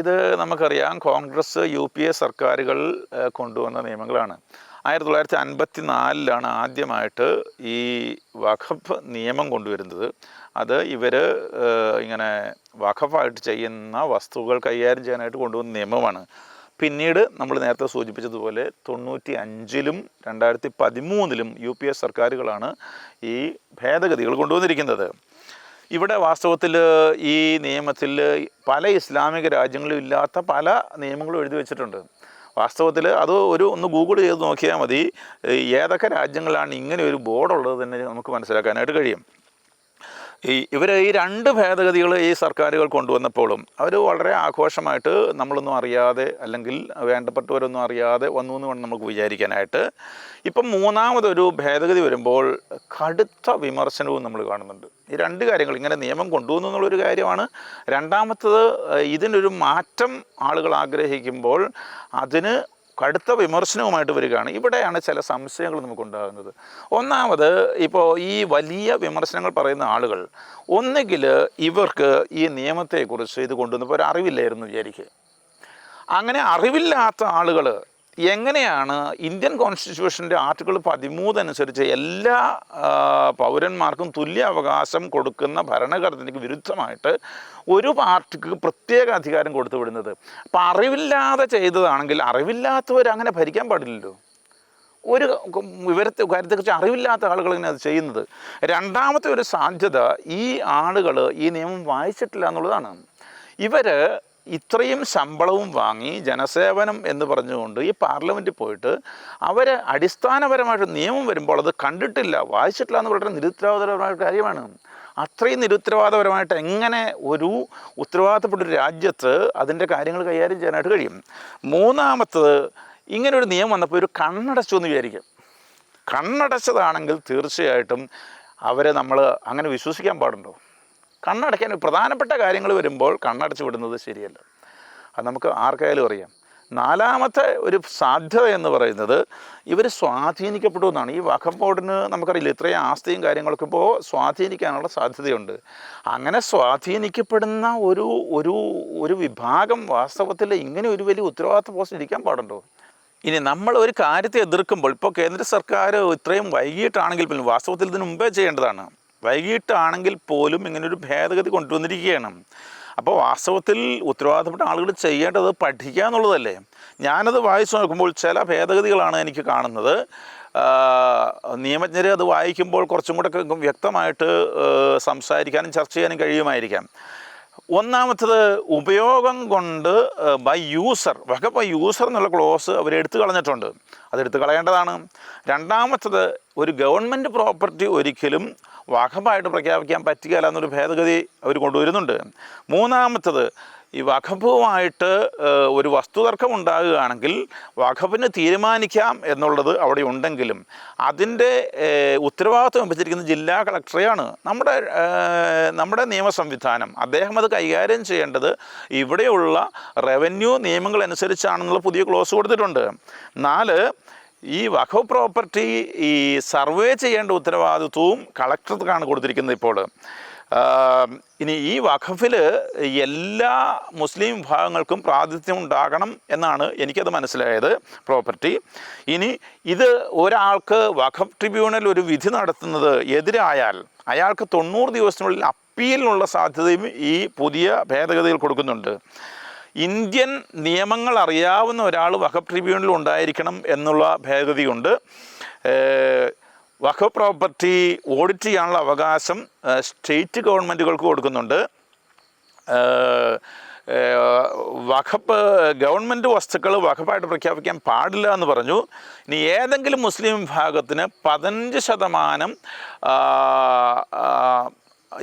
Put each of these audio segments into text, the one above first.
ഇത് നമുക്കറിയാം Congress U P A സർക്കാരുകൾ കൊണ്ടുവന്ന നിയമങ്ങളാണ്. ആയിരത്തി തൊള്ളായിരത്തി അൻപത്തി നാലിലാണ് ആദ്യമായിട്ട് ഈ വഖഫ് നിയമം കൊണ്ടുവരുന്നത്. അത് ഇവർ ഇങ്ങനെ വഖഫായിട്ട് ചെയ്യുന്ന വസ്തുക്കൾ കൈകാര്യം ചെയ്യാനായിട്ട് കൊണ്ടുവന്ന നിയമമാണ്. പിന്നീട് നമ്മൾ നേരത്തെ സൂചിപ്പിച്ചതുപോലെ തൊണ്ണൂറ്റി അഞ്ചിലും രണ്ടായിരത്തി പതിമൂന്നിലും യു പി എ സർക്കാരുകളാണ് ഈ ഭേദഗതികൾ കൊണ്ടുവന്നിരിക്കുന്നത്. ഇവിടെ വാസ്തവത്തിൽ ഈ നിയമത്തിൽ പല ഇസ്ലാമിക രാജ്യങ്ങളിലും ഇല്ലാത്ത പല നിയമങ്ങളും എഴുതി വെച്ചിട്ടുണ്ട്. വാസ്തവത്തിൽ അത് ഒരു ഒന്ന് ഗൂഗിൾ ചെയ്ത് നോക്കിയാൽ മതി. ഏതൊക്കെ രാജ്യങ്ങളിലാണ് ഇങ്ങനെ ഒരു ബോർഡുള്ളത് തന്നെ നമുക്ക് മനസ്സിലാക്കാനായിട്ട് കഴിയും. ഈ ഇവർ ഈ രണ്ട് ഭേദഗതികൾ ഈ സർക്കാരുകൾ കൊണ്ടുവന്നപ്പോഴും അവർ വളരെ ആഘോഷമായിട്ട് നമ്മളൊന്നും അറിയാതെ അല്ലെങ്കിൽ വേണ്ടപ്പെട്ടവരൊന്നും അറിയാതെ വന്നു എന്ന് വേണം നമുക്ക് വിചാരിക്കാനായിട്ട്. ഇപ്പം മൂന്നാമതൊരു ഭേദഗതി വരുമ്പോൾ കടുത്ത വിമർശനവും നമ്മൾ കാണുന്നുണ്ട്. ഈ രണ്ട് കാര്യങ്ങൾ ഇങ്ങനെ നിയമം കൊണ്ടുവന്നു എന്നുള്ളൊരു കാര്യമാണ്. രണ്ടാമത്തത് ഇതിനൊരു മാറ്റം ആളുകൾ ആഗ്രഹിക്കുമ്പോൾ അതിന് കടുത്ത വിമർശനവുമായിട്ട് വരികയാണ്. ഇവിടെയാണ് ചില സംശയങ്ങൾ നമുക്കുണ്ടാകുന്നത്. ഒന്നാമത് ഇപ്പോൾ ഈ വലിയ വിമർശനങ്ങൾ പറയുന്ന ആളുകൾ ഒന്നുകിൽ ഇവർക്ക് ഈ നിയമത്തെക്കുറിച്ച് ഇത് കൊണ്ടുവന്നപ്പോൾ ഒരു അറിവില്ലായിരുന്നു വിചാരിക്കുക. അങ്ങനെ അറിവില്ലാത്ത ആളുകൾ എങ്ങനെയാണ് ഇന്ത്യൻ കോൺസ്റ്റിറ്റ്യൂഷന്റെ ആർട്ടിക്കിൾ പതിമൂന്ന് അനുസരിച്ച് എല്ലാ പൗരന്മാർക്കും തുല്യ അവകാശം കൊടുക്കുന്ന ഭരണഘടനയ്ക്ക് വിരുദ്ധമായിട്ട് ഒരു പാർട്ടിക്ക് പ്രത്യേക അധികാരം കൊടുത്തു വിടുന്നത്? അപ്പം അറിവില്ലാതെ ചെയ്തതാണെങ്കിൽ അറിവില്ലാത്തവർ അങ്ങനെ ഭരിക്കാൻ പാടില്ലല്ലോ. ഒരു വിവരത്തെ കാര്യത്തെക്കുറിച്ച് അറിവില്ലാത്ത ആളുകൾ ഇങ്ങനെ അത് ചെയ്യുന്നത്. രണ്ടാമത്തെ ഒരു സാധ്യത ഈ ആളുകൾ ഈ നിയമം വായിച്ചിട്ടില്ല എന്നുള്ളതാണ്. ഇവർ ഇത്രയും ശമ്പളവും വാങ്ങി ജനസേവനം എന്ന് പറഞ്ഞുകൊണ്ട് ഈ പാർലമെന്റിൽ പോയിട്ട് അവർ അടിസ്ഥാനപരമായിട്ട് നിയമം വരുമ്പോൾ അത് കണ്ടിട്ടില്ല വായിച്ചിട്ടില്ല എന്ന് വളരെ നിരുത്തരവാദപരമായ കാര്യമാണ്. അത്രയും നിരുത്തരവാദപരമായിട്ട് എങ്ങനെ ഒരു ഉത്തരവാദിത്തപ്പെട്ട ഒരു രാജ്യത്ത് അതിന്റെ കാര്യങ്ങൾ കൈകാര്യം ചെയ്യാനായിട്ട് കഴിയും? മൂന്നാമത്തത് ഇങ്ങനൊരു നിയമം വന്നപ്പോൾ ഒരു കണ്ണടച്ചു എന്ന് വിചാരിക്കും. കണ്ണടച്ചതാണെങ്കിൽ തീർച്ചയായിട്ടും അവരെ നമ്മൾ അങ്ങനെ വിശ്വസിക്കാൻ പാടുണ്ടോ? കണ്ണടയ്ക്കാൻ പ്രധാനപ്പെട്ട കാര്യങ്ങൾ വരുമ്പോൾ കണ്ണടച്ച് വിടുന്നത് ശരിയല്ല. അത് നമുക്ക് ആർക്കായാലും അറിയാം. നാലാമത്തെ ഒരു സാധ്യത എന്ന് പറയുന്നത് ഇവർ സ്വാധീനിക്കപ്പെടുമെന്നാണ് ഈ വഖഫ് ബോർഡിന് നമുക്കറിയില്ല ഇത്രയും ആസ്തിയും കാര്യങ്ങളൊക്കെ ഇപ്പോൾ സ്വാധീനിക്കാനുള്ള സാധ്യതയുണ്ട്. അങ്ങനെ സ്വാധീനിക്കപ്പെടുന്ന ഒരു ഒരു ഒരു വിഭാഗം വാസ്തവത്തിൽ ഇങ്ങനെ ഒരു വലിയ ഉത്തരവാദിത്ത പോസ്റ്റ് ഇരിക്കാൻ പാടുണ്ടോ? ഇനി നമ്മൾ ഒരു കാര്യത്തെ എതിർക്കുമ്പോൾ ഇപ്പോൾ കേന്ദ്ര സർക്കാർ ഇത്രയും വൈകിട്ടാണെങ്കിൽ പോലും വാസ്തവത്തിൽ ഇതിന് മുമ്പേ ചെയ്യേണ്ടതാണ്. വൈകിട്ടാണെങ്കിൽ പോലും ഇങ്ങനൊരു ഭേദഗതി കൊണ്ടുവന്നിരിക്കുകയാണ്. അപ്പോൾ വാസ്തവത്തിൽ ഉത്തരവാദിത്തപ്പെട്ട ആളുകൾ ചെയ്യേണ്ടത് പഠിക്കുക എന്നുള്ളതല്ലേ? ഞാനത് വായിച്ചു നോക്കുമ്പോൾ ചില ഭേദഗതികളാണ് എനിക്ക് കാണുന്നത്. നിയമജ്ഞരെ അത് വായിക്കുമ്പോൾ കുറച്ചും കൂടെ വ്യക്തമായിട്ട് സംസാരിക്കാനും ചർച്ച ചെയ്യാനും കഴിയുമായിരിക്കാം. ഒന്നാമത്തത് ഉപയോഗം കൊണ്ട് ബൈ യൂസർ വക ബൈ യൂസർ എന്നുള്ള ക്ലോസ് അവർ എടുത്തു കളഞ്ഞിട്ടുണ്ട്. അത് എടുത്തു കളയേണ്ടതാണ്. രണ്ടാമത്തത് ഒരു ഗവൺമെന്റ് പ്രോപ്പർട്ടി ഒരിക്കലും വാഹമായിട്ട് പ്രഖ്യാപിക്കാൻ പറ്റുകയില്ല എന്നൊരു ഭേദഗതി അവർ കൊണ്ടുവരുന്നുണ്ട്. മൂന്നാമത്തത് ഈ വഖഫുമായിട്ട് ഒരു വസ്തുതർക്കം ഉണ്ടാകുകയാണെങ്കിൽ വഖഫിന് തീരുമാനിക്കാം എന്നുള്ളത് അവിടെ ഉണ്ടെങ്കിലും അതിന്റെ ഉത്തരവാദിത്വം വെച്ചിരിക്കുന്നത് ജില്ലാ കളക്ടറെയാണ് നമ്മുടെ നമ്മുടെ നിയമ സംവിധാനം. അദ്ദേഹം അത് കൈകാര്യം ചെയ്യേണ്ടത് ഇവിടെയുള്ള റവന്യൂ നിയമങ്ങൾ അനുസരിച്ചാണെന്നുള്ള പുതിയ ക്ലോസ് കൊടുത്തിട്ടുണ്ട്. നാല് ഈ വഖഫ് പ്രോപ്പർട്ടി ഈ സർവേ ചെയ്യേണ്ട ഉത്തരവാദിത്വവും കളക്ടർക്കാണ് കൊടുത്തിരിക്കുന്നത് ഇപ്പോൾ. ഇനി ഈ വഖഫിൽ എല്ലാ മുസ്ലിം വിഭാഗങ്ങൾക്കും പ്രാതിനിധ്യം ഉണ്ടാകണം എന്നാണ് എനിക്കത് മനസ്സിലായത് പ്രോപ്പർട്ടി. ഇനി ഇത് ഒരാൾക്ക് വഖഫ് ട്രിബ്യൂണൽ ഒരു വിധി നടത്തുന്നത് എതിരായാൽ അയാൾക്ക് തൊണ്ണൂറ് ദിവസത്തിനുള്ളിൽ അപ്പീലിനുള്ള സാധ്യതയും ഈ പുതിയ ഭേദഗതിയിൽ കൊടുക്കുന്നുണ്ട്. ഇന്ത്യൻ നിയമങ്ങൾ അറിയാവുന്ന ഒരാൾ വഖഫ് ട്രിബ്യൂണലിൽ ഉണ്ടായിരിക്കണം എന്നുള്ള ഭേദഗതിയുണ്ട്. വഖഫ് പ്രോപ്പർട്ടി ഓഡിറ്റ് ചെയ്യാനുള്ള അവകാശം സ്റ്റേറ്റ് ഗവൺമെന്റുകൾക്ക് കൊടുക്കുന്നുണ്ട്. വഖഫ് ഗവൺമെന്റ് വസ്തുക്കൾ വഖഫായിട്ട് പ്രഖ്യാപിക്കാൻ പാടില്ല എന്ന് പറഞ്ഞു. ഇനി ഏതെങ്കിലും മുസ്ലിം വിഭാഗത്തിന് പതിനഞ്ച് ശതമാനം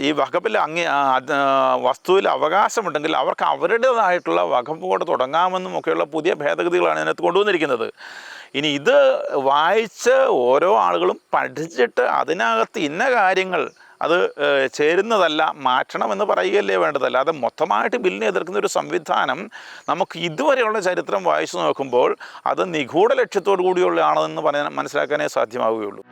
ഈ വഖഫിൽ അങ്ങ് വസ്തുവിൽ അവകാശമുണ്ടെങ്കിൽ അവർക്ക് അവരുടേതായിട്ടുള്ള വഖഫ് കൂടെ തുടങ്ങാമെന്നും ഒക്കെയുള്ള പുതിയ ഭേദഗതികളാണ് ഇതിനകത്ത് കൊണ്ടുവന്നിരിക്കുന്നത്. ഇനി ഇത് വായിച്ച് ഓരോ ആളുകളും പഠിച്ചിട്ട് അതിനകത്ത് ഇന്ന കാര്യങ്ങൾ അത് ചേരുന്നതല്ല മാറ്റണമെന്ന് പറയുകയല്ലേ വേണ്ടതല്ല. അത് മൊത്തമായിട്ട് ബില്ലിനെ എതിർക്കുന്ന ഒരു സംവിധാനം നമുക്ക് ഇതുവരെയുള്ള ചരിത്രം വായിച്ചു നോക്കുമ്പോൾ അത് നിഗൂഢ ലക്ഷ്യത്തോടു കൂടിയുള്ളതാണെന്ന് പറയാൻ മനസ്സിലാക്കാനേ സാധ്യമാവുകയുള്ളൂ.